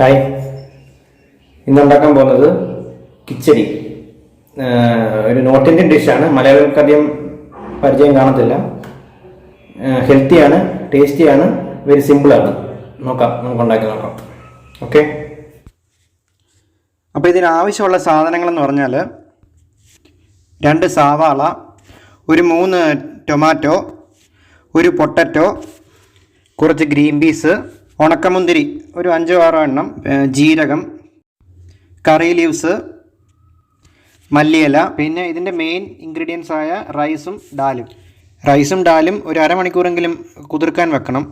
Hi ഇന്ന് ഉണ്ടാക്കാൻ പോകുന്നത് കിച്ചടി. ഒരു നോർത്ത് ഇന്ത്യൻ ഡിഷാണ്. മലയാളികൾക്ക് അധികം പരിചയം കാണത്തില്ല. ഹെൽത്തിയാണ് ടേസ്റ്റിയാണ് വെരി സിമ്പിളാണ്. നോക്കാം നമുക്ക് ഉണ്ടാക്കി നോക്കാം. ഓക്കെ അപ്പോൾ ഇതിന് ആവശ്യമുള്ള സാധനങ്ങളെന്ന് പറഞ്ഞാൽ രണ്ട് സവാള ഒരു മൂന്ന് ടൊമാറ്റോ ഒരു പൊട്ടറ്റോ കുറച്ച് ഗ്രീൻ പീസ് ഉണക്കമുന്തിരി ഒരു അഞ്ചോ ആറോ എണ്ണം ജീരകം കറി ലീവ്സ് മല്ലിയില പിന്നെ ഇതിന്റെ മെയിൻ ഇൻഗ്രീഡിയൻസ് ആയ റൈസും ഡാലും റൈസും ഡാലും ഒരു അരമണിക്കൂറെങ്കിലും കുതിർക്കാൻ വെക്കണം.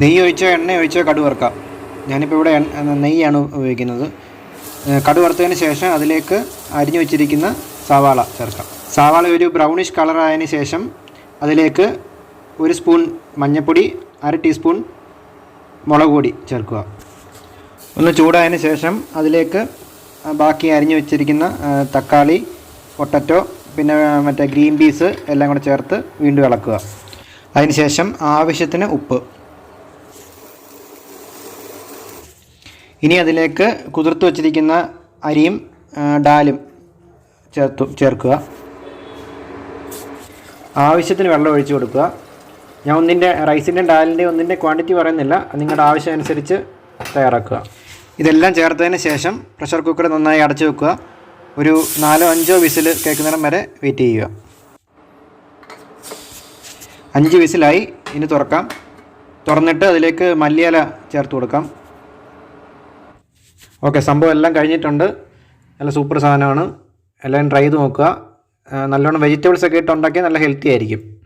നെയ്യ് ഒഴിച്ചോ എണ്ണ ഒഴിച്ചോ കടു വറുക്കാം. ഞാനിപ്പോൾ ഇവിടെ നെയ്യാണ് ഉപയോഗിക്കുന്നത്. കടുവറുത്തതിന് കടു വറുത്തതിന് ശേഷം അതിലേക്ക് അരിഞ്ഞു വെച്ചിരിക്കുന്ന സവാള ചേർക്കാം. സവാള ഒരു ബ്രൗണിഷ് കളറായതിന് ശേഷം അതിലേക്ക് ഒരു സ്പൂൺ മഞ്ഞൾപ്പൊടി അര ടീസ്പൂൺ മുളക് പൊടി ചേർക്കുക. ഒന്ന് ചൂടായതിന് ശേഷം അതിലേക്ക് ബാക്കി അരിഞ്ഞു വെച്ചിരിക്കുന്ന തക്കാളി പൊട്ടറ്റോ പിന്നെ മറ്റേ ഗ്രീൻ പീസ് എല്ലാം കൂടെ ചേർത്ത് വീണ്ടും ഇളക്കുക. അതിനുശേഷം ആവശ്യത്തിന് ഉപ്പ്. ഇനി അതിലേക്ക് കുതിർത്ത് വച്ചിരിക്കുന്ന അരിയും ഡാലും ചേർത്തു ചേർക്കുക. ആവശ്യത്തിന് വെള്ളം ഒഴിച്ചു കൊടുക്കുക. ഞാൻ ഒന്നിന്റെ റൈസിന്റെ ഡാലിന്റെ ഒന്നിന്റെ ക്വാണ്ടിറ്റി പറയുന്നില്ല. നിങ്ങളുടെ ആവശ്യം അനുസരിച്ച് തയ്യാറാക്കുക. ഇതെല്ലാം ചേർത്തതിന് ശേഷം പ്രഷർ കുക്കർ നന്നായി അടച്ചു വെക്കുക. ഒരു നാലോ അഞ്ചോ വിസിൽ കേൾക്കുന്നിടം വരെ വെയിറ്റ് ചെയ്യുക. അഞ്ച് വിസിലായി. ഇനി തുറക്കാം. തുറന്നിട്ട് അതിലേക്ക് മല്ലിയില ചേർത്ത് കൊടുക്കാം. ഓക്കെ സംഭവം എല്ലാം കഴിഞ്ഞിട്ടുണ്ട്. നല്ല സൂപ്പർ സാധനമാണ്. എല്ലാം ട്രൈ ചെയ്ത് നോക്കുക. നല്ലോണം വെജിറ്റബിൾസ് ഒക്കെ ഇട്ട് ഉണ്ടാക്കിയാൽ നല്ല ഹെൽത്തി ആയിരിക്കും.